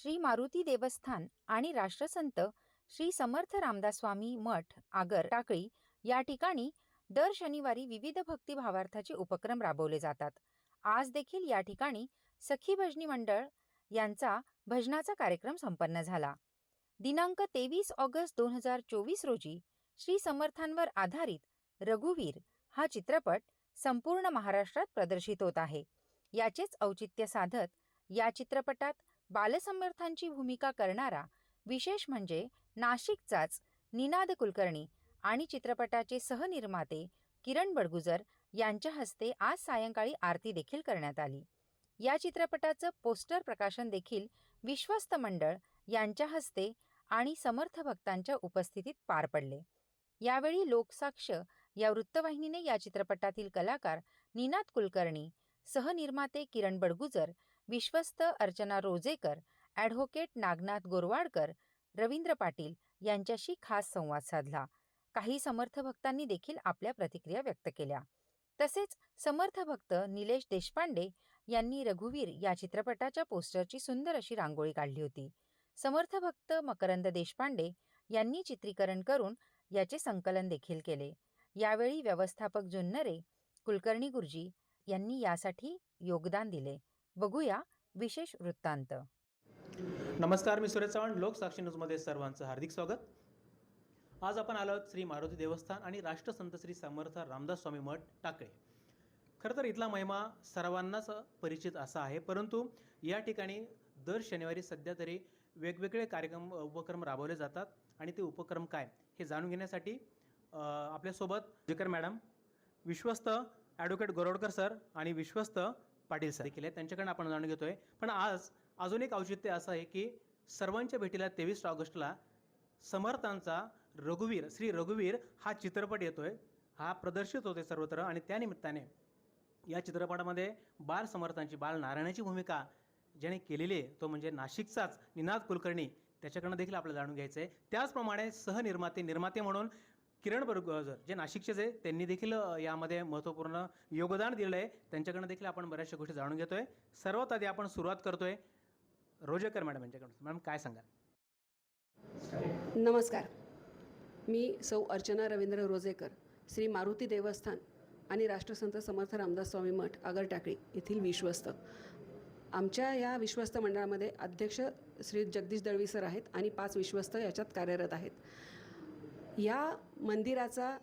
श्री मारुती देवस्थान आणि राष्ट्रसंत श्री समर्थ रामदास स्वामी मठ आगर टाकळी या ठिकाणी दर शनिवारी विविध भक्तिभावार्थाचे उपक्रम राबवले जातात. आज देखील या ठिकाणी सखी भजनी मंडळ यांचा भजनाचा कार्यक्रम संपन्न झाला. दिनांक तेवीस ऑगस्ट दोन हजार चोवीस रोजी श्री समर्थांवर आधारित रघुवीर हा चित्रपट संपूर्ण महाराष्ट्रात प्रदर्शित होत आहे. याचेच औचित्य साधत या चित्रपटात बालसमर्थांची भूमिका करणारा विशेष म्हणजे नाशिकचाच निनाद कुलकर्णी आणि चित्रपटाचे सहनिर्माते किरण बडगुजर यांच्या हस्ते आज सायंकाळी आरती देखील करण्यात आली. या चित्रपटाचं पोस्टर प्रकाशन देखील विश्वस्त मंडळ यांच्या हस्ते आणि समर्थ भक्तांच्या उपस्थितीत पार पडले. यावेळी लोकसाक्ष या वृत्तवाहिनीने या चित्रपटातील कलाकार निनाद कुलकर्णी सहनिर्माते किरण बडगुजर विश्वस्त अर्चना रोजेकर ॲडव्होकेट नागनाथ गोरवाडकर रवींद्र पाटील यांच्याशी खास संवाद साधला. काही समर्थ भक्तांनी देखील आपल्या प्रतिक्रिया व्यक्त केल्या. तसेच समर्थ भक्त निलेश देशपांडे यांनी रघुवीर या चित्रपटाच्या पोस्टरची सुंदर अशी रांगोळी काढली होती. समर्थ भक्त मकरंद देशपांडे यांनी चित्रीकरण करून याचे संकलन देखील केले. यावेळी व्यवस्थापक जुन्नरे कुलकर्णी गुरुजी यांनी यासाठी योगदान दिले. बघूया विशेष वृत्तांत. नमस्कार मी सुरेश चव्हाण लोकसाक्षी न्यूजमध्ये सर्वांचं हार्दिक स्वागत. आज आपण आलो श्री मारुती देवस्थान आणि राष्ट्रसंत श्री समर्थ रामदास स्वामी मठ टाकळे. खरं तर इथला महिमा सर्वांनाच परिचित असा आहे परंतु या ठिकाणी दर शनिवारी सध्या तरी वेगवेगळे कार्यक्रम उपक्रम राबवले जातात आणि ते उपक्रम काय हे जाणून घेण्यासाठी आपल्यासोबत जेकर मॅडम विश्वस्त ॲडव्होकेट गोरवडकर सर आणि विश्वस्त पाटील सर देखील आहेत. त्यांच्याकडनं आपण जाणून घेतोय. पण आज अजून एक औचित्य असं आहे की सर्वांच्या भेटीला तेवीस ऑगस्टला समर्थांचा रघुवीर श्री रघुवीर हा चित्रपट येतोय. हा प्रदर्शित होते सर्वत्र आणि त्यानिमित्ताने या चित्रपटामध्ये बाल समर्थांची बाल नारायणाची भूमिका ज्याने केलेली आहे तो म्हणजे नाशिकचाच निनाद कुलकर्णी त्याच्याकडनं देखील आपल्याला जाणून घ्यायचं आहे त्याचप्रमाणे सहनिर्माते निर्माते म्हणून किरण बर्गजर जे नाशिकचेच आहे त्यांनी देखील यामध्ये महत्त्वपूर्ण योगदान दिलं आहे. त्यांच्याकडनं देखील आपण बऱ्याचशा गोष्टी जाणून घेतोय. सर्वात आधी आपण सुरुवात करतोय रोजेकर मॅडम यांच्याकडून. मॅडम काय सांगाल? नमस्कार. मी सौ अर्चना रवींद्र रोजेकर श्री मारुती देवस्थान आणि राष्ट्रसंत समर्थ रामदास स्वामी मठ आगर टाकळी येथील विश्वस्त. आमच्या या विश्वस्त मंडळामध्ये अध्यक्ष श्री जगदीश दळवी सर आहेत आणि पाच विश्वस्त याच्यात कार्यरत आहेत. या मंदिराचा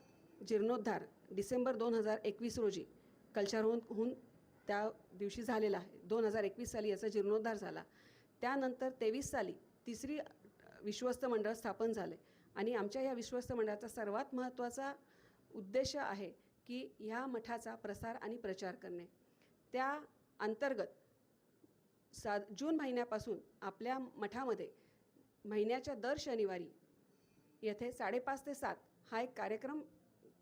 जीर्णोद्धार डिसेंबर दोन हजार एकवीस रोजी कलशारोहून त्या दिवशी झालेला आहे. दोन हजार एकवीस साली याचा जीर्णोद्धार झाला. त्यानंतर तेवीस साली तिसरी विश्वस्त मंडळ स्थापन झाले. आणि आमच्या या विश्वस्त मंडळाचा सर्वात महत्त्वाचा उद्देश आहे की ह्या मठाचा प्रसार आणि प्रचार करणे. त्या अंतर्गत सा जून महिन्यापासून आपल्या मठामध्ये महिन्याच्या दर शनिवारी येथे साडेपाच ते सात हा एक कार्यक्रम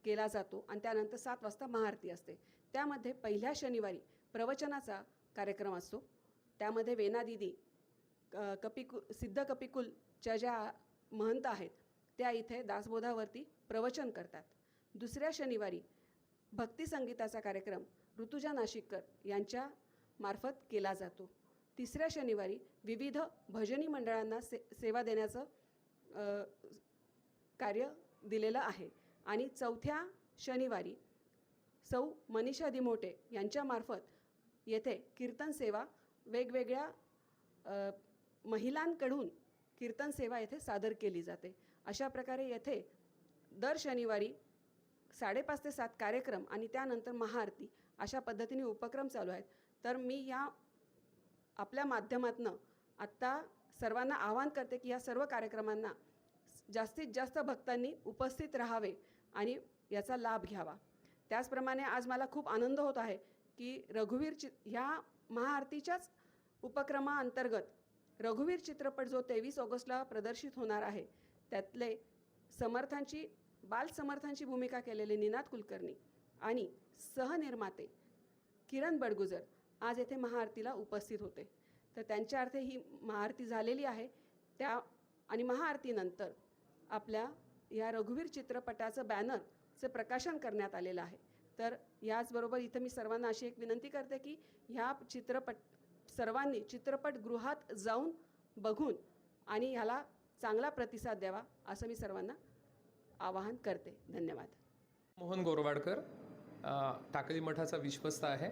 केला जातो आणि त्यानंतर सात वाजता महाआरती असते. त्यामध्ये पहिल्या शनिवारी प्रवचनाचा कार्यक्रम असतो. त्यामध्ये वेना दिदी क कपिकु सिद्ध कपिकुलच्या ज्या महंत आहेत त्या इथे दासबोधावरती प्रवचन करतात. दुसऱ्या शनिवारी भक्तिसंगीताचा कार्यक्रम ऋतुजा नाशिककर यांच्या मार्फत केला जातो. तिसऱ्या शनिवारी विविध भजनी मंडळांना से सेवा देण्याचं कार्य दिलेलं आहे. आणि चौथ्या शनिवारी सौ मनीषा दिमोटे यांच्यामार्फत येथे कीर्तन सेवा वेगवेगळ्या महिलांकडून कीर्तन सेवा येथे सादर केली जाते. अशा प्रकारे येथे दर शनिवारी साडेपाच ते सात कार्यक्रम आणि त्यानंतर महाआरती अशा पद्धतीने उपक्रम चालू आहेत. तर मी या आपल्या माध्यमातनं आत्ता सर्वांना आवाहन करते की या सर्व कार्यक्रमांना जास्तीत जास्त भक्तांनी उपस्थित राहावे आणि याचा लाभ घ्यावा. त्याचप्रमाणे आज मला खूप आनंद होत आहे की रघुवीर चि ह्या महाआरतीच्याच उपक्रमाअंतर्गत रघुवीर चित्रपट जो तेवीस ऑगस्टला प्रदर्शित होणार आहे त्यातले समर्थांची बाल समर्थांची भूमिका केलेले निनाद कुलकर्णी आणि सहनिर्माते किरण बडगुजर आज येथे महाआरतीला उपस्थित होते. तर त्यांच्या अर्थे ही महाआरती झालेली आहे. त्या आणि महाआरतीनंतर आपल्या या रघुवीर चित्रपटाचं बॅनरचं प्रकाशन करण्यात आलेलं आहे. तर याचबरोबर इथं मी सर्वांना अशी एक विनंती करते की ह्या चित्रपट सर्वांनी चित्रपटगृहात जाऊन बघून आणि ह्याला चांगला प्रतिसाद द्यावा असं मी सर्वांना आवाहन करते. धन्यवाद. मोहन गोरवाडकर टाकली टाकळी मठाचा विश्वस्त आहे.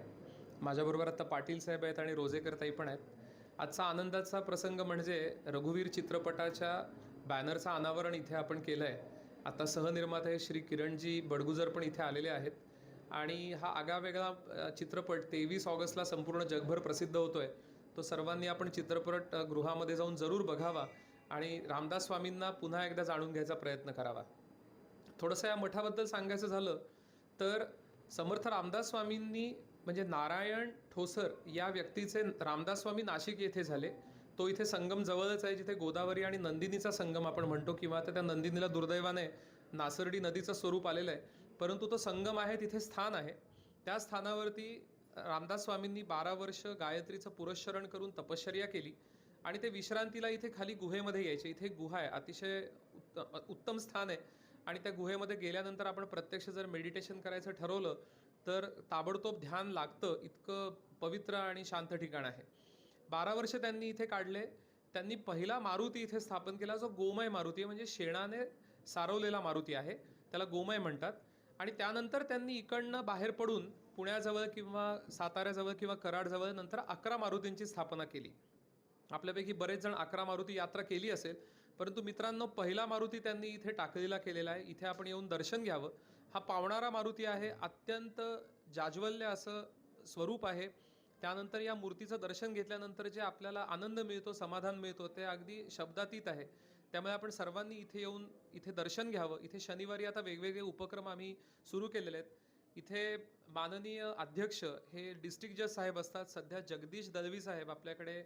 माझ्याबरोबर आता पाटील साहेब आहेत आणि रोजेकर ताई पण आहेत. आजचा आनंदाचा प्रसंग म्हणजे रघुवीर चित्रपटाच्या बॅनरचं अनावरण इथे आपण केलं आहे आता सहनिर्माते श्री किरणजी बडगुजर पण इथे आलेले आहेत. आणि हा आगावेगळा चित्रपट तेवीस ऑगस्टला संपूर्ण जगभर प्रसिद्ध होतोय. तो सर्वांनी आपण चित्रपट गृहामध्ये जाऊन जरूर बघावा आणि रामदास स्वामींना पुन्हा एकदा जाणून घ्यायचा प्रयत्न करावा. थोडंसं या मठाबद्दल सांगायचं झालं तर समर्थ रामदास स्वामींनी म्हणजे नारायण ठोसर या व्यक्तीचे रामदास स्वामी नाशिक येथे झाले. तो इथे संगम जवळच आहे जिथे गोदावरी आणि नंदिनीचा संगम आपण म्हणतो किंवा तर त्या नंदिनीला दुर्दैवाने नासर्डी नदीचं स्वरूप आलेलं आहे. परंतु तो संगम आहे तिथे स्थान आहे. त्या स्थानावरती रामदास स्वामींनी बारा वर्ष गायत्रीचं पुरस्चरण करून तपश्चर्या केली आणि ते विश्रांतीला इथे खाली गुहेमध्ये यायचे. इथे गुहा आहे अतिशय उत्त- उत्तम स्थान आहे. आणि त्या गुहेमध्ये गेल्यानंतर आपण प्रत्यक्ष जर मेडिटेशन करायचं ठरवलं तर ताबडतोब ध्यान लागतं. इतकं पवित्र आणि शांत ठिकाण आहे. बारा वर्ष त्यांनी इथे काढले. त्यांनी पहिला मारुती इथे स्थापन केला जो गोमय मारुती म्हणजे शेणाने सारवलेला मारुती आहे. त्याला गोमय म्हणतात. आणि त्यानंतर त्यांनी इकडनं बाहेर पडून पुण्याजवळ किंवा साताऱ्याजवळ किंवा कराडजवळ नंतर अकरा मारुतींची स्थापना केली. आपल्यापैकी बरेच जण अकरा मारुती यात्रा केली असेल परंतु मित्रांनो पहिला मारुती त्यांनी इथे टाकलेला केलेला आहे. इथे आपण येऊन दर्शन घ्यावं. हा पावणारा मारुती आहे अत्यंत जाज्वल्य असं स्वरूप आहे. त्यानंतर या मूर्तीचं दर्शन घेतल्यानंतर जे आपल्याला आनंद मिळतो समाधान मिळतो ते अगदी शब्दातीत आहे. त्यामुळे आपण सर्वांनी इथे येऊन इथे दर्शन घ्यावं. इथे शनिवारी आता वेगवेगळे उपक्रम आम्ही सुरू केलेले आहेत. इथे माननीय अध्यक्ष हे डिस्ट्रिक्ट जज साहेब असतात. सध्या जगदीश दळवी साहेब आपल्याकडे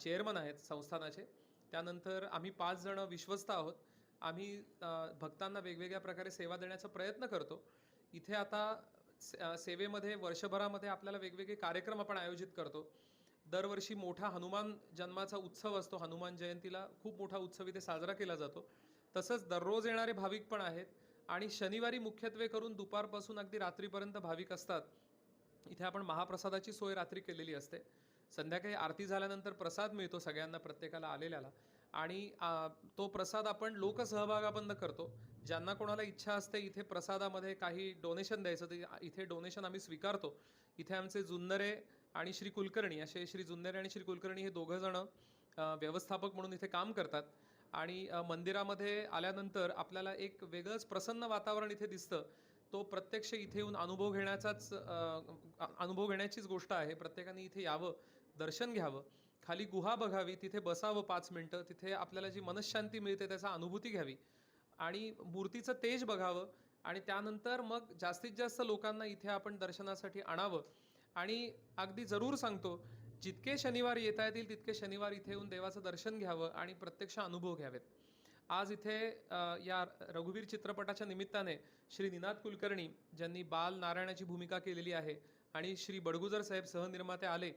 चेअरमन आहेत संस्थानाचे. त्यानंतर आम्ही पाच जण विश्वस्त आहोत. आम्ही भक्तांना वेगवेगळ्या प्रकारे सेवा देण्याचा प्रयत्न करतो. इथे आता से- सेवेमध्ये वर्षभरामध्ये आपल्याला वेगवेगळे कार्यक्रम आपण आयोजित करतो. दरवर्षी मोठा हनुमान जन्माचा उत्सव असतो. हनुमान जयंतीला खूप मोठा उत्सव इथे साजरा केला जातो. तसंच दररोज येणारे भाविक पण आहेत आणि शनिवारी मुख्यत्वे करून दुपारपासून अगदी रात्रीपर्यंत भाविक असतात. इथे आपण महाप्रसादाची सोय रात्री केलेली असते. संध्याकाळी आरती झाल्यानंतर प्रसाद मिळतो सगळ्यांना प्रत्येकाला आलेल्याला आणि तो प्रसाद आपण लोकसहभागाबंद करतो. ज्यांना कोणाला इच्छा असते इथे प्रसादामध्ये काही डोनेशन द्यायचं ते इथे डोनेशन आम्ही स्वीकारतो. इथे आमचे जुन्नरे आणि श्री कुलकर्णी असे श्री जुन्नरे आणि श्री कुलकर्णी हे दोघं जण व्यवस्थापक म्हणून इथे काम करतात. आणि मंदिरामध्ये आल्यानंतर आपल्याला एक वेगळंच प्रसन्न वातावरण इथे दिसतं. तो प्रत्यक्ष इथे येऊन अनुभव घेण्याचाच अनुभव घेण्याचीच गोष्ट आहे. प्रत्येकाने इथे यावं दर्शन घ्यावं. खाली गुहा बघावी तिथे बसावं पाच मिनटं तिथे आपल्याला जी मनशांती मिळते त्याचा अनुभूती घ्यावी. आणि मूर्तीचं तेज बघावं आणि त्यानंतर मग जास्तीत जास्त लोकांना इथे आपण दर्शनासाठी आणावं. आणि अगदी जरूर सांगतो जितके शनिवार येता येतील तितके शनिवार इथे येऊन देवाचं दर्शन घ्यावं आणि प्रत्यक्ष अनुभव घ्यावेत. आज इथे या रघुवीर चित्रपटाच्या निमित्ताने श्री निनाद कुलकर्णी ज्यांनी बाल नारायणाची भूमिका केलेली आहे आणि श्री बडगुजर साहेब सहनिर्माते आले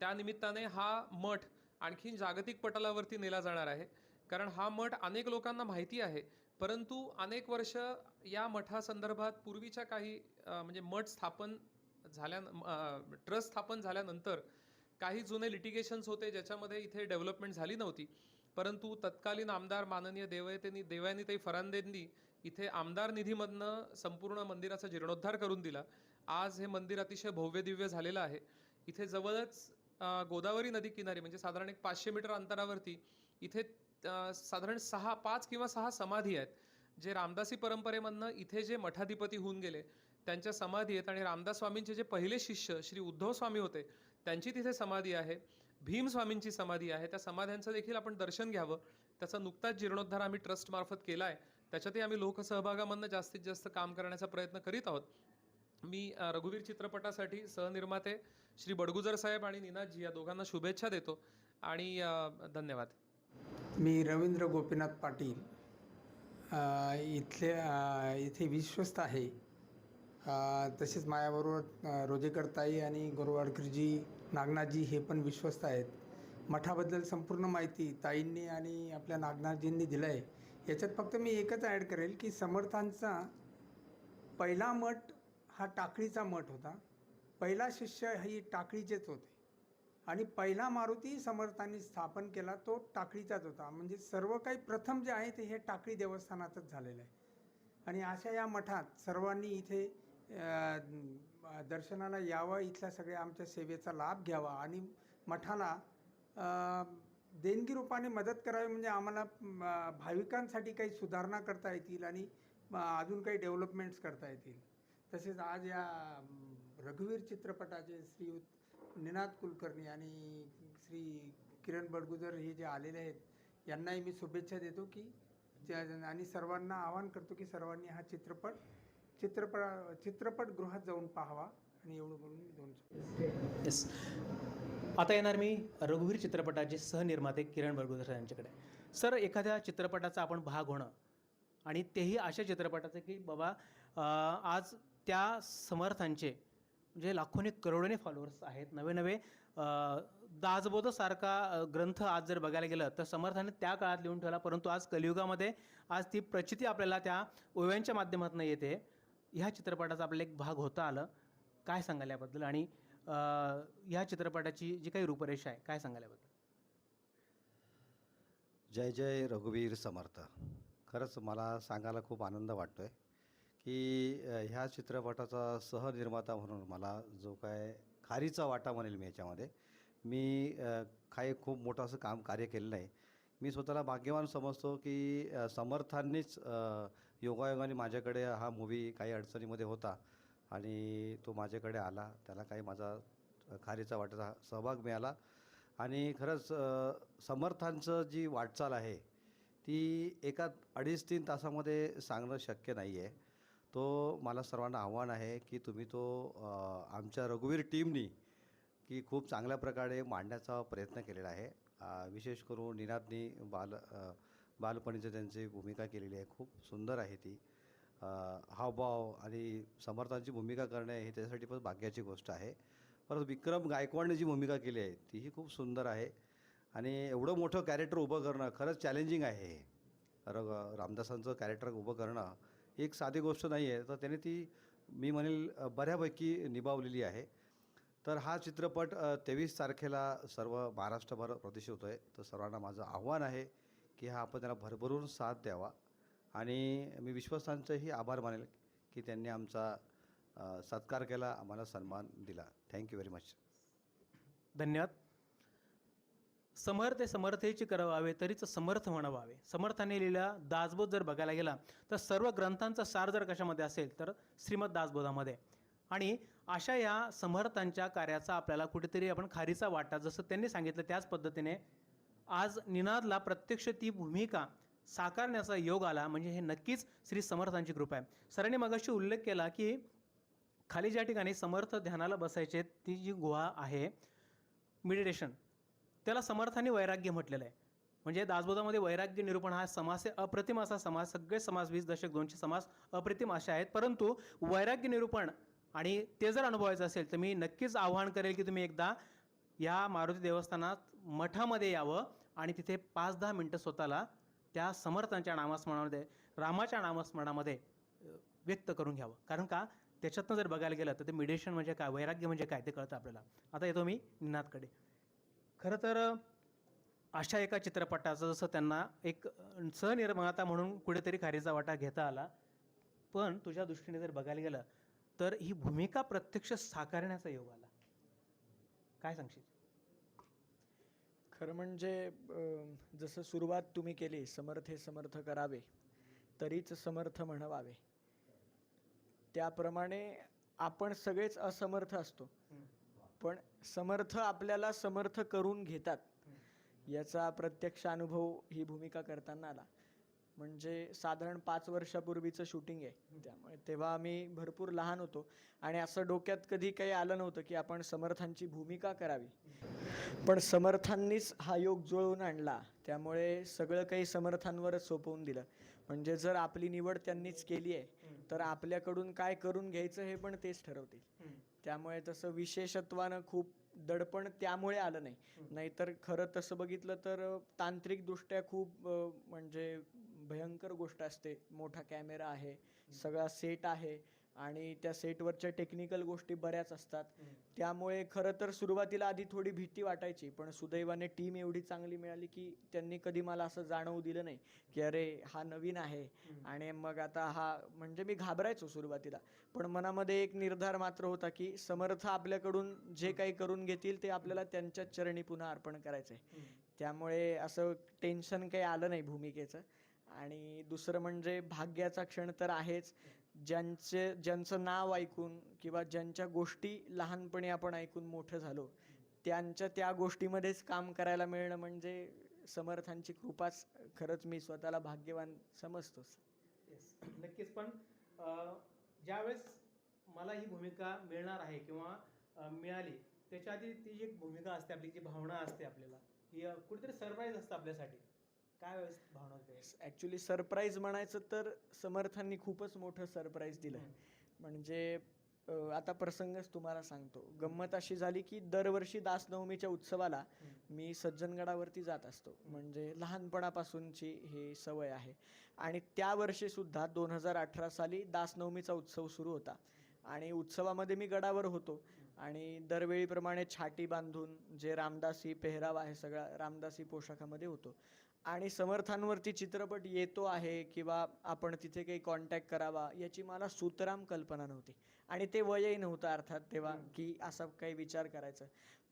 त्या निमित्ताने हा मठ आणखीन जागतिक पटलावरती नेला जाणार आहे. कारण हा मठ अनेक लोकांना माहिती आहे. परंतु अनेक वर्ष या मठासंदर्भात पूर्वीच्या काही म्हणजे मठ स्थापन झाल्या ट्रस्ट स्थापन झाल्यानंतर काही जुने लिटिगेशन्स होते ज्याच्यामध्ये इथे डेव्हलपमेंट झाली नव्हती. परंतु तत्कालीन आमदार माननीय देवयतेनी देवयानीताई फरांदेंनी इथे आमदार निधीमधनं संपूर्ण मंदिराचा जीर्णोद्धार करून दिला. आज हे मंदिर अतिशय भव्य दिव्य झालेलं आहे. इथे जवळच गोदावरी नदी किनारी म्हणजे साधारण एक पाचशे मीटर अंतरावरती इथे साधारण सहा पाच किंवा सहा समाधी आहेत जे रामदासी परंपरेमधनं इथे जे मठाधिपती होऊन गेले त्यांच्या समाधी आहेत आणि रामदास स्वामींचे जे पहिले शिष्य श्री उद्धव स्वामी होते त्यांची तिथे समाधी आहे. भीम स्वामींची समाधी आहे. त्या समाध्यांचं देखील आपण दर्शन घ्यावं. त्याचा नुकताच जीर्णोद्धार आम्ही ट्रस्टमार्फत केला आहे त्याच्यातही आम्ही लोकसहभागामधनं जास्तीत जास्त काम करण्याचा प्रयत्न करीत आहोत. मी रघुवीर चित्रपटासाठी सहनिर्माते श्री बडगुजर साहेब आणि निनाथजी या दोघांना शुभेच्छा देतो. आणि धन्यवाद. मी रवींद्र गोपीनाथ पाटील इथले इथे विश्वस्त आहे. तसेच माझ्याबरोबर रोजेकरताई रोजेकर ताई आणि गोरवाडकरजी नागनाथजी हे पण विश्वस्त आहेत. मठाबद्दल संपूर्ण माहिती ताईंनी आणि आपल्या नागनाथजींनी दिलं आहे याच्यात फक्त मी एकच ॲड करेल की समर्थांचा पहिला मठ हा टाकळीचा मठ होता. पहिला शिष्य ही टाकळीचेच होते. आणि पहिला मारुती समर्थांनी स्थापन केला तो टाकळीचाच होता. म्हणजे सर्व काही प्रथम जे आहे ते हे टाकळी देवस्थानातच झालेलं आहे. आणि अशा या मठात सर्वांनी इथे दर्शनाला यावं इथल्या सगळ्या आमच्या सेवेचा लाभ घ्यावा आणि मठाला देणगी रूपाने मदत करावी म्हणजे आम्हाला भाविकांसाठी काही सुधारणा करता येतील आणि अजून काही डेव्हलपमेंट्स करता येतील. तसेच आज या रघुवीर चित्रपटाचे श्रीयुत निनाद कुलकर्णी आणि श्री किरण बडगुजर हे जे आलेले आहेत यांनाही मी शुभेच्छा देतो की आणि सर्वांना आवाहन करतो की सर्वांनी हा चित्रपट चित्रपट चित्रपटगृहात जाऊन पाहावा आणि एवढं बोलून मी दोन येस आता येणार मी रघुवीर चित्रपटाचे सहनिर्माते किरण बडगुजर सर यांच्याकडे. सर एखाद्या चित्रपटाचा आपण भाग होणं आणि तेही अशा चित्रपटाचं की बाबा आज त्या समर्थांचे जे लाखोनी करोडोने फॉलोअर्स आहेत नवे नवे दासबोधसारखा ग्रंथ आज जर बघायला गेलं तर समर्थाने त्या काळात लिहून ठेवला परंतु आज कलियुगामध्ये आज ती प्रचिती आपल्याला त्या ओव्यांच्या माध्यमातून येते. ह्या चित्रपटाचा आपल्याला एक भाग होता आलं. काय सांगायला याबद्दल? आणि ह्या चित्रपटाची जी काही रूपरेषा आहे काय सांगाल याबद्दल? जय जय रघुवीर समर्थ. खरंच मला सांगायला खूप आनंद वाटतो आहे की ह्या चित्रपटाचा सहनिर्माता म्हणून मला जो काय खारीचा वाटा म्हणेल मी याच्यामध्ये मी काही खूप मोठं असं काम कार्य केलं नाही. मी स्वतःला भाग्यवान समजतो की समर्थांनीच योगायोगाने माझ्याकडे हा मूवी काही अडचणीमध्ये होता आणि तो माझ्याकडे आला. त्याला काही माझा खारीचा वाटाचा सहभाग मिळाला. आणि खरंच समर्थांचं जी वाटचाल आहे ती एका अडीच तीन तासामध्ये सांगणं शक्य नाही आहे तो मला सर्वांना आव्हान आहे की तुम्ही तो आमच्या रघुवीर टीमनी की खूप चांगल्या प्रकारे मांडण्याचा प्रयत्न केलेला आहे. विशेष करून निनादनी बाल बालपणीची त्यांची भूमिका केलेली आहे. खूप सुंदर आहे ती. हावभाव आणि समर्थांची भूमिका करणे ही त्याच्यासाठी पण भाग्याची गोष्ट आहे. परत विक्रम गायकवाडने जी भूमिका केली आहे तीही खूप सुंदर आहे. आणि एवढं मोठं कॅरेक्टर उभं करणं खरंच चॅलेंजिंग आहे हे. र रामदासांचं कॅरेक्टर उभं करणं एक साधी गोष्ट नाही आहे. तर त्याने ती मी म्हणेल बऱ्यापैकी निभावलेली आहे. तर हा चित्रपट तेवीस तारखेला सर्व महाराष्ट्रभर प्रदर्शित होतो आहे तर सर्वांना माझं आव्हान आहे की हा आपण त्याला भरभरून साथ द्यावा. आणि मी विश्वस्तांचंही आभार मानेल की त्यांनी आमचा सत्कार केला आम्हाला सन्मान दिला. थँक्यू व्हेरी मच धन्यवाद. समर्थ समर्थेची करावावे तरीच समर्थ म्हणावावे. समर्थाने लिहिलेला दासबोध जर बघायला गेला तर सर्व ग्रंथांचा सार जर कशामध्ये असेल तर श्रीमद दासबोधामध्ये. आणि अशा या समर्थांच्या कार्याचा आपल्याला कुठेतरी आपण खारीचा वाटा जसं त्यांनी सांगितलं त्याच पद्धतीने आज निनादला प्रत्यक्ष ती भूमिका साकारण्याचा योग आला म्हणजे हे नक्कीच श्री समर्थांची कृपा आहे. सरांनी मगाशी उल्लेख केला की खाली ज्या ठिकाणी समर्थ ध्यानाला बसायचे ती जी गुहा आहे मेडिटेशन त्याला समर्थाने वैराग्य म्हटलेलं आहे. म्हणजे दासबोधामध्ये वैराग्य निरूपण हा समास आहे अप्रतिम असा समास सगळे समास वीस दशक दोनशे समास अप्रतिम असे आहेत. परंतु वैराग्य निरूपण आणि ते जर अनुभवायचं असेल तर मी नक्कीच आव्हान करेल की तुम्ही एकदा या मारुती देवस्थानात मठामध्ये यावं आणि तिथे पाच दहा मिनटं स्वतःला त्या समर्थांच्या नामस्मरणामध्ये रामाच्या नामस्मरणामध्ये व्यक्त करून घ्यावं. कारण का? त्याच्यातनं जर बघायला गेलं तर ते मेडिटेशन म्हणजे काय? वैराग्य म्हणजे काय? ते कळतं आपल्याला. आता येतो मी निनादकडे. खरं तर अशा एका चित्रपटाचं जसं त्यांना एक सनिर्माता सहनिर्माता म्हणून कुठेतरी खारीचा वाटा घेता आला पण तुझ्या दृष्टीने जर बघायला गेलं तर ही भूमिका प्रत्यक्ष साकारण्याचा योग आला. काय सांगशील? खरं म्हणजे जसं सुरुवात तुम्ही केली समर्थ हे समर्थ करावे तरीच समर्थ म्हणवावे. त्याप्रमाणे आपण सगळेच असमर्थ असतो. पण समर्थ आपल्याला समर्थ करून घेतात. याचा प्रत्यक्ष अनुभव ही भूमिका करताना आला. म्हणजे साधारण पाच वर्षापूर्वीचं शूटिंग आहे. त्यामुळे तेव्हा आम्ही भरपूर लहान होतो. आणि असं डोक्यात कधी काही आलं नव्हतं की आपण समर्थांची भूमिका करावी. पण समर्थांनीच हा योग जुळवून आणला. त्यामुळे सगळं काही समर्थांवरच सोपवून दिलं. म्हणजे जर आपली निवड त्यांनीच केली आहे तर आपल्याकडून काय करून घ्यायचं हे पण तेच ठरवतील. त्यामुळे तसं विशेषत्वानं खूप दडपण त्यामुळे आलं नाही. नाहीतर खरं तसं बघितलं तर तांत्रिकदृष्ट्या खूप म्हणजे भयंकर गोष्ट असते. मोठा कॅमेरा आहे सगळा सेट आहे. आणि त्या सेटवरच्या टेक्निकल गोष्टी बऱ्याच असतात. त्यामुळे खरं तर सुरुवातीला आधी थोडी भीती वाटायची पण सुदैवाने टीम एवढी चांगली मिळाली की त्यांनी कधी मला असं जाणवू दिलं नाही की अरे हा नवीन आहे. आणि मग आता हा म्हणजे मी घाबरायचो सुरुवातीला. पण मनामध्ये एक निर्धार मात्र होता की समर्थ आपल्याकडून जे काही करून घेतील ते आपल्याला त्यांच्याच चरणी पुन्हा अर्पण करायचं आहे त्यामुळे असं टेन्शन काही आलं नाही भूमिकेचं. आणि दुसरं म्हणजे भाग्याचा क्षण तर आहेच. ज्यांचे ज्यांचं नाव ऐकून किंवा ज्यांच्या गोष्टी लहानपणी आपण ऐकून मोठं झालो त्यांच्या त्या गोष्टीमध्येच काम करायला मिळणं म्हणजे समर्थांची कृपाच खरंच मी स्वतःला भाग्यवान समजतोच. येस नक्कीच. पण ज्यावेळेस मला ही भूमिका मिळणार आहे किंवा मिळाली त्याच्या आधी ती जी एक भूमिका असते आपली जी भावना असते आपल्याला की कुठेतरी सरप्राईज असतं आपल्यासाठी. काय वेळेस भावना होते? ॲक्च्युली सरप्राईज म्हणायचं तर समर्थांनी खूपच मोठं सरप्राईज दिलं म्हणजे आता प्रसंगच तुम्हाला सांगतो. गंमत अशी झाली की दरवर्षी दासनवमीच्या उत्सवाला मी सज्जनगडावरती जात असतो. म्हणजे लहानपणापासूनची ही सवय आहे. आणि त्या वर्षी सुद्धा दोन हजार अठरा साली दासनवमीचा उत्सव सुरू होता. आणि उत्सवामध्ये मी गडावर होतो. आणि दरवेळीप्रमाणे छाटी बांधून जे रामदासी पेहराव आहे सगळा रामदासी पोशाखामध्ये होतो. आणि समर्थांवरती चित्रपट येतो आहे किंवा आपण तिथे काही कॉन्टॅक्ट करावा याची मला सुतराम कल्पना नव्हती. आणि ते वयही नव्हतं अर्थात तेव्हा की असा काही विचार करायचा.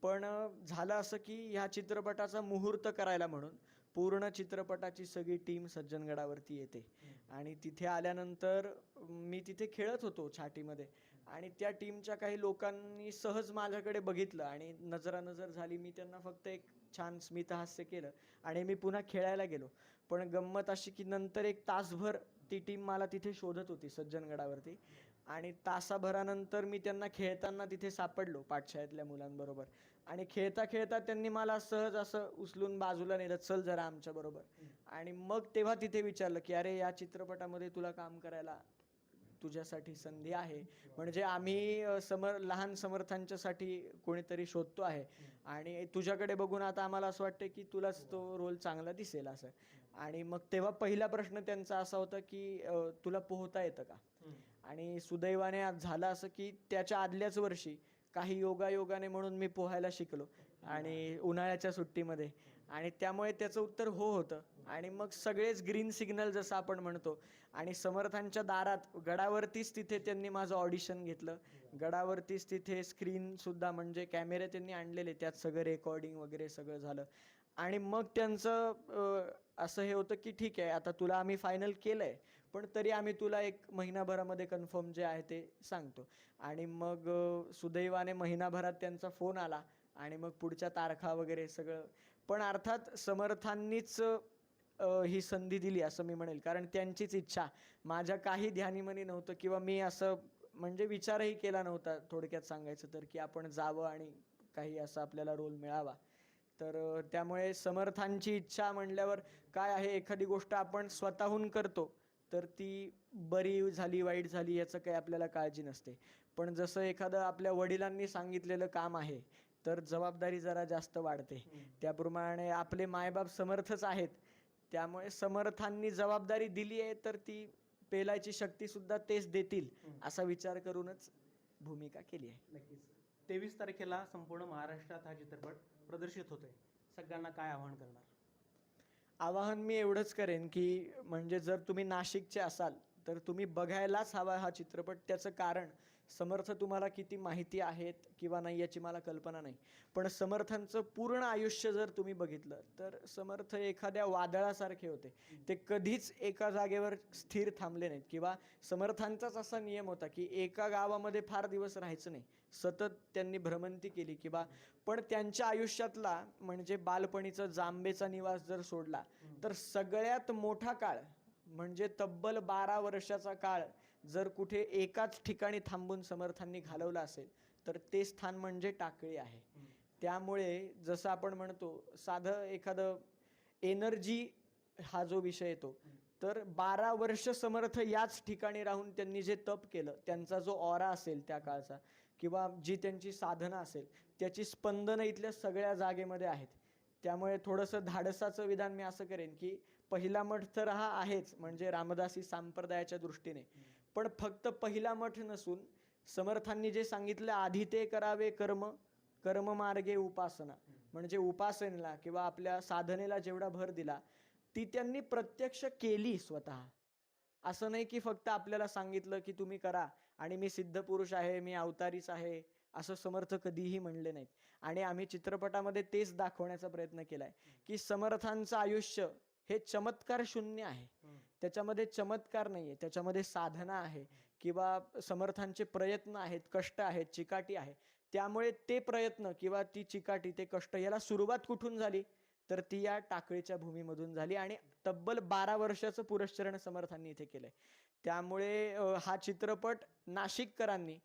पण झालं असं की ह्या चित्रपटाचा मुहूर्त करायला म्हणून पूर्ण चित्रपटाची सगळी टीम सज्जनगडावरती येते. आणि तिथे आल्यानंतर मी तिथे खेळत होतो छाटीमध्ये आणि त्या टीमच्या काही लोकांनी सहज माझ्याकडे बघितलं आणि नजरानजर झाली. मी त्यांना फक्त एक छान स्मितहास्य केलं आणि मी पुन्हा खेळायला गेलो. पण गंमत अशी की नंतर एक तासभर ती टीम मला तिथे शोधत होती सज्जनगडावरती आणि तासाभरानंतर मी त्यांना खेळताना तिथे सापडलो पाठशाळेतल्या मुलांबरोबर. आणि खेळता खेळता त्यांनी मला सहज असं उचलून बाजूला नेलं चल जरा आमच्याबरोबर आणि मग तेव्हा तिथे विचारलं की अरे या चित्रपटामध्ये तुला काम करायला तुझ्यासाठी संधी आहे. म्हणजे आम्ही समर लहान समर्थांच्यासाठी कोणीतरी शोधतो आहे. आणि तुझ्याकडे बघून आता आम्हाला असं वाटतं की तुलाच तो रोल चांगला दिसेल असं. आणि मग तेव्हा पहिला प्रश्न त्यांचा असा होता की तुला पोहता येतं का? आणि सुदैवाने आज झालं असं की त्याच्या आदल्याच वर्षी काही योगायोगाने म्हणून मी पोहायला शिकलो. आणि उन्हाळ्याच्या सुट्टीमध्ये. आणि त्यामुळे त्याचं उत्तर हो होतं. आणि मग सगळेच ग्रीन सिग्नल जसं आपण म्हणतो. आणि समर्थांच्या दारात गडावरतीच तिथे त्यांनी माझं ऑडिशन घेतलं. गडावरतीच तिथे स्क्रीनसुद्धा म्हणजे कॅमेरे त्यांनी आणलेले त्यात सगळं रेकॉर्डिंग वगैरे सगळं झालं. आणि मग त्यांचं असं हे होतं की ठीक आहे आता तुला आम्ही फायनल केलं आहे पण तरी आम्ही तुला एक महिनाभरामध्ये कन्फर्म जे आहे ते सांगतो. आणि मग सुदैवाने महिनाभरात त्यांचा फोन आला आणि मग पुढच्या तारखा वगैरे सगळं. पण अर्थात समर्थांनीच ही संधी दिली असं मी म्हणेल. कारण त्यांचीच इच्छा. माझ्या काही ध्यानीमनी नव्हतं किंवा मी असं म्हणजे विचारही केला नव्हता थोडक्यात सांगायचं तर की आपण जावं आणि काही असा आपल्याला रोल मिळावा. तर त्यामुळे समर्थांची इच्छा म्हणल्यावर काय आहे? एखादी गोष्ट आपण स्वतःहून करतो तर ती बरी झाली वाईट झाली याचं काही आपल्याला काळजी नसते. पण जसं एखादं आपल्या वडिलांनी सांगितलेलं काम आहे तर जबाबदारी जरा जास्त वाढते. त्याप्रमाणे आपले मायबाप समर्थच आहेत. त्यामुळे समर्थांनी जबाबदारी दिली आहे तर ती पेलायची शक्ती सुद्धा तेच देतील असा विचार करूनच भूमिका केली आहे. नक्कीच. तेवीस तारखेला संपूर्ण महाराष्ट्रात हा चित्रपट प्रदर्शित होतोय. सगळ्यांना काय आवाहन करणार? आवाहन मी एवढंच करेन की म्हणजे जर तुम्ही नाशिकचे असाल तर तुम्ही बघायलाच हवा हा चित्रपट. त्याचं कारण समर्थ तुम्हाला किती माहिती आहेत किंवा नाही याची मला कल्पना नाही. पण समर्थांचं पूर्ण आयुष्य जर तुम्ही बघितलं तर समर्थ एखाद्या वादळासारखे होते. ते कधीच एका जागेवर स्थिर थांबले नाहीत किंवा समर्थांचाच असा नियम होता की एका गावामध्ये फार दिवस राहायचं नाही. सतत त्यांनी भ्रमंती केली किंवा पण त्यांच्या आयुष्यातला म्हणजे बालपणीचा जांबेचा निवास जर सोडला तर सगळ्यात मोठा काळ म्हणजे तब्बल बारा वर्षाचा काळ जर कुठे एकाच ठिकाणी थांबून समर्थांनी घालवला असेल तर ते स्थान म्हणजे टाकळी आहे. त्यामुळे जसं आपण म्हणतो साधं एखादं एनर्जी हा जो विषय येतो तर बारा वर्ष समर्थ याच ठिकाणी राहून त्यांनी जे तप केलं त्यांचा जो ऑरा असेल त्या काळचा किंवा जी त्यांची साधना असेल त्याची स्पंदनं इथल्या सगळ्या जागेमध्ये आहेत. त्यामुळे थोडंसं धाडसाचं विधान मी असं करेन की पहिला मठ तर हा आहेच म्हणजे रामदासी संप्रदायाच्या दृष्टीने. पण फक्त पहिला मठ नसून समर्थांनी जे सांगितलं आधी ते करावे कर्म कर्म मार्गे उपासना. म्हणजे उपासनेला किंवा आपल्या साधनेला जेवढा भर दिला ती त्यांनी प्रत्यक्ष केली स्वतः. असं नाही की फक्त आपल्याला सांगितलं की तुम्ही करा आणि मी सिद्ध पुरुष आहे मी अवतारीच आहे असं समर्थ कधीही म्हणले नाहीत. आणि आम्ही चित्रपटामध्ये तेच दाखवण्याचा प्रयत्न केला आहे की समर्थांचं आयुष्य हे चमत्कार शून्य आहे. त्याच्यामध्ये चमत्कार नाहीये. त्याच्यामध्ये साधना आहे किंवा समर्थांचे प्रयत्न आहेत कष्ट आहेत चिकाटी आहे. त्यामुळे ते प्रयत्न किंवा ती चिकाटी ते कष्ट याला सुरुवात कुठून झाली? तर ती या टाकळीच्या भूमीमधून झाली आणि तब्बल बारा वर्षाचं पुरस्चरण समर्थांनी इथे केलंय. त्यामुळे हा चित्रपट नाशिककरांनी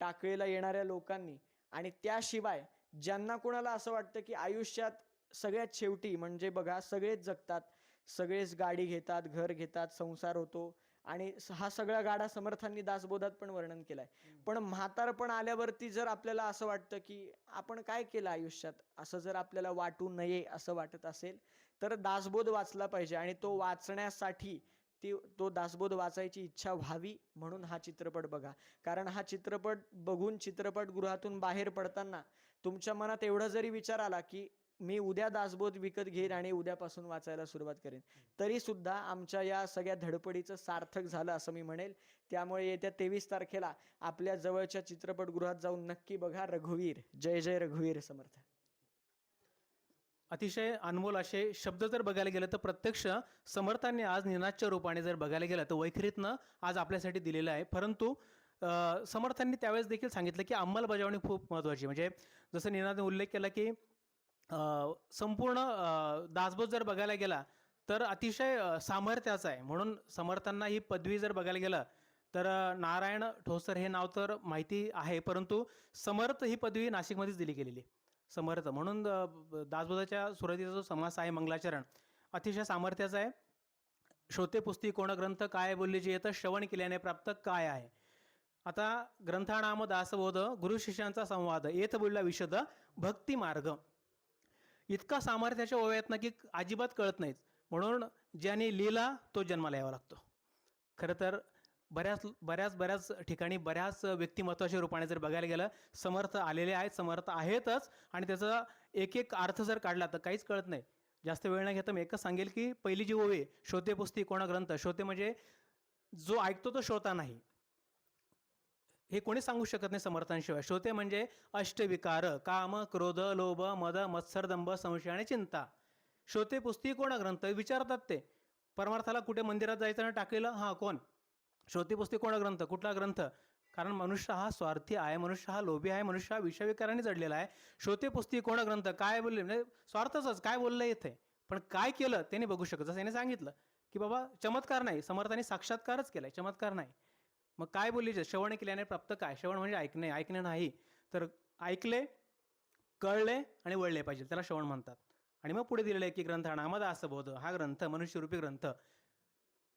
टाकळीला येणाऱ्या लोकांनी आणि त्याशिवाय ज्यांना कोणाला असं वाटतं की आयुष्यात सगळ्यात शेवटी म्हणजे बघा सगळेच जगतात सगळेच गाडी घेतात घर घेतात संसार होतो. आणि हा सगळा गाडा समर्थांनी दासबोधात पण वर्णन केलाय. पण म्हातारपण आल्यावरती जर आपल्याला असं वाटतं की आपण काय केलं आयुष्यात? असं जर आपल्याला वाटू नये असं वाटत असेल तर दासबोध वाचला पाहिजे आणि तो वाचण्यासाठी ती तो दासबोध वाचायची इच्छा व्हावी म्हणून हा चित्रपट बघा. कारण हा चित्रपट बघून चित्रपटगृहातून बाहेर पडताना तुमच्या मनात एवढा जरी विचार आला की मी उद्या दासबोध विकत घेईन आणि उद्यापासून वाचायला सुरुवात करेन. तरी सुद्धा आमच्या या सगळ्या धडपडीचं सार्थक झालं असं मी म्हणेल. त्यामुळे येत्या तेवीस तारखेला आपल्या जवळच्या चित्रपटगृहात जाऊन नक्की बघा रघुवीर. जय जय रघुवीर समर्थ. अतिशय अनमोल असे शब्द जर बघायला गेलं तर प्रत्यक्ष समर्थांनी आज निनादच्या रूपाने जर बघायला गेलं तर वैखरीतनं आज आपल्यासाठी दिलेलं आहे. परंतु समर्थांनी त्यावेळेस देखील सांगितलं की अंमलबजावणी खूप महत्त्वाची म्हणजे जसं निनादने उल्लेख केला की संपूर्ण दासबोध जर बघायला गेला तर अतिशय सामर्थ्याचा आहे. म्हणून समर्थांना ही पदवी जर बघायला गेलं तर नारायण ठोसर हे नाव तर माहिती आहे परंतु समर्थ ही पदवी नाशिकमध्येच दिली गेलेली. समर्थ. म्हणून दासबोधाच्या सुरुवातीचा जो समास आहे मंगलाचरण अतिशय सामर्थ्याचा आहे. श्रोते पुस्ती कोण ग्रंथ काय बोलले जे येतं श्रवण केल्याने प्राप्त काय आहे? आता ग्रंथानाम दासबोध गुरु शिष्यांचा संवाद येथ बोलला विशद भक्ती मार्ग इतका सामर्थ्याच्या ओव्यात ना की अजिबात कळत नाहीत. म्हणून ज्याने लिहिला तो जन्माला यावा लागतो. खरं तर बऱ्याच बऱ्याच बऱ्याच ठिकाणी बऱ्याच व्यक्तिमत्वाच्या रूपाने जर बघायला गेलं समर्थ आलेले आहेत समर्थ आहेतच. आणि त्याचा एक एक अर्थ जर काढला तर काहीच कळत नाही. जास्त वेळ न घेता मी एकच सांगेल की पहिली जी ओवी श्रोते पुस्ती कोणा ग्रंथ? श्रोते म्हणजे जो ऐकतो तो श्रोता नाही. हे कोणी सांगू शकत नाही समर्थांशिवाय. श्रोते म्हणजे अष्टविकार काम क्रोध लोभ मद मत्सरदंभ संशय आणि चिंता. श्रोते पुस्ती कोण ग्रंथ? विचारतात ते. परमार्थाला कुठे मंदिरात जायचं आणि टाकलेलं? हां कोण? श्रोते पुस्ती कोण ग्रंथ? कुठला ग्रंथ? कारण मनुष्य हा स्वार्थी आहे मनुष्य हा लोभी आहे मनुष्य हा विषयविकाराने जडलेला आहे. श्रोते पुस्ती कोण ग्रंथ? काय बोलले? म्हणजे स्वार्थच काय बोललं येथे पण काय केलं त्याने बघू शकत. जसं याने सांगितलं की बाबा चमत्कार नाही समर्थाने साक्षात्कारच केलाय. चमत्कार नाही. मग काय बोलली? श्रवण केल्याने प्राप्त काय? श्रवण म्हणजे ऐकणे. ऐकणे नाही तर ऐकले कळले आणि वळले पाहिजे. त्याला श्रवण म्हणतात. आणि मग पुढे दिलेलं आहे की ग्रंथ नामदास बोध हा ग्रंथ मनुष्यरूपी ग्रंथ.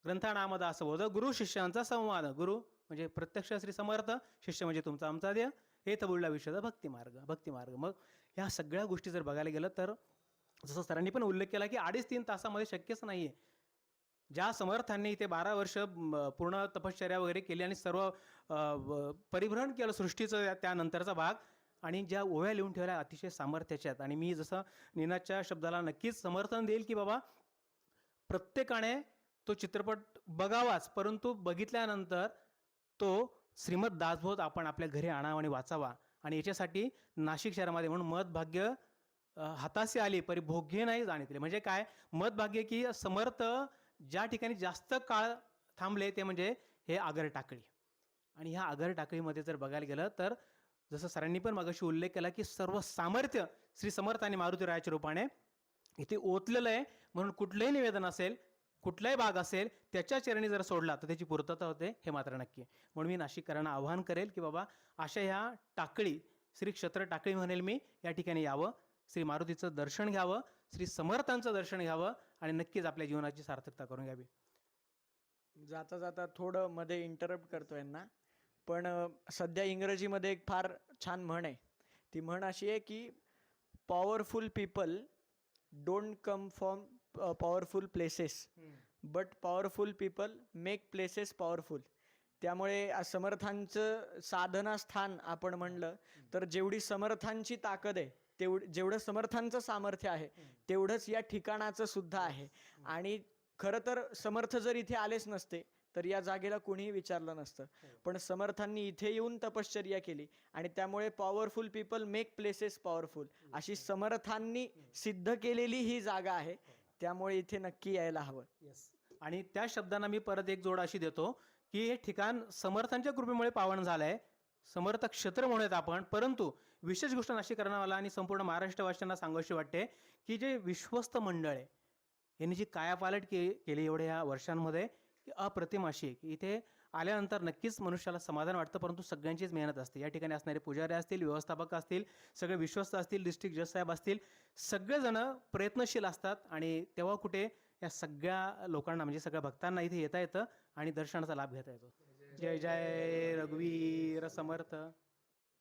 ग्रंथानामदास बोध गुरु शिष्यांचा संवाद. गुरु म्हणजे प्रत्यक्ष श्री समर्थ शिष्य म्हणजे तुमचा आमचा देह हे तबुळला विषयाचा भक्तिमार्ग भक्तिमार्ग. मग ह्या सगळ्या गोष्टी जर बघायला गेलं तर जसं सरांनी पण उल्लेख केला की अडीच तीन तासामध्ये शक्यच नाही आहे ज्या समर्थांनी इथे बारा वर्ष पूर्ण तपश्चर्या वगैरे केली आणि सर्व परिभ्रमण केलं सृष्टीचं त्यानंतरचा भाग आणि ज्या ओव्या लिहून ठेवल्या अतिशय सामर्थ्याच्या आहेत. आणि मी जसं निनादच्या शब्दाला नक्कीच समर्थन देईल की बाबा प्रत्येकाने तो चित्रपट बघावाच परंतु बघितल्यानंतर तो श्रीमद दासबोध आपण आपल्या घरी आणावा आणि वाचावा. आणि याच्यासाठी नाशिक शहरामध्ये म्हणून मतभाग्य हाताशी आली परी भोग्य नाही जाणीतले म्हणजे काय? मतभाग्य की समर्थ ज्या ठिकाणी जास्त काळ थांबले ते म्हणजे हे आगर टाकळी. आणि ह्या आगर टाकळीमध्ये जर बघायला गेलं तर जसं सरांनी पण मगाशी उल्लेख केला की सर्व सामर्थ्य श्री समर्थ आणि मारुती रायाच्या रूपाने इथे ओतलेलं आहे. म्हणून कुठलंही निवेदन असेल कुठलाही भाग असेल त्याच्या चरणी जर सोडला तर त्याची पूर्तता होते हे मात्र नक्की म्हणून मी नाशिककरांना आवाहन करेल की बाबा अशा ह्या टाकळी श्री क्षेत्र टाकळी म्हणेल मी या ठिकाणी यावं. श्री मारुतीचं दर्शन घ्यावं श्री समर्थांचं दर्शन घ्यावं आणि नक्कीच आपल्या जीवनाची सार्थकता करून घ्यावी. जाता जाता थोडं मध्ये इंटरप्ट करतो यांना. पण सध्या इंग्रजीमध्ये एक फार छान म्हण आहे. ती म्हण अशी आहे की powerful people don't come from powerful places but powerful people make places powerful त्यामुळे समर्थांचं साधना स्थान आपण म्हणलं तर जेवढी समर्थांची ताकद आहे तेवढ जेवढं समर्थांचं सामर्थ्य आहे तेवढंच या ठिकाणाचं सुद्धा आहे. आणि खरं तर समर्थ जर इथे आलेच नसते तर या जागेला कोणीही विचारलं नसतं. पण समर्थांनी इथे येऊन तपश्चर्या केली आणि त्यामुळे powerful people make places powerful अशी समर्थांनी सिद्ध केलेली ही जागा आहे. त्यामुळे इथे नक्की यायला हवं. येस आणि त्या शब्दांना मी परत एक जोड अशी देतो की हे ठिकाण समर्थांच्या कृपेमुळे पावन झालं आहे समर्थ क्षेत्र म्हणूयात आपण परंतु विशेष गोष्ट नाशिकरणावाला आणि संपूर्ण महाराष्ट्रवासियांना सांगावीशी वाटते की जे विश्वस्त मंडळ आहे यांनी जी कायापालट के केली एवढ्या या वर्षांमध्ये की अप्रतिम अशी आहे. की इथे आल्यानंतर नक्कीच मनुष्याला समाधान वाटतं परंतु सगळ्यांचीच मेहनत असते. या ठिकाणी असणारे पुजारी असतील व्यवस्थापक असतील सगळे विश्वस्त असतील डिस्ट्रिक्ट जज साहेब असतील सगळेजणं प्रयत्नशील असतात आणि तेव्हा कुठे या सगळ्या लोकांना म्हणजे सगळ्या भक्तांना इथे येता येतं आणि दर्शनाचा लाभ घेता येतो. जय जय रघुवीर समर्थ.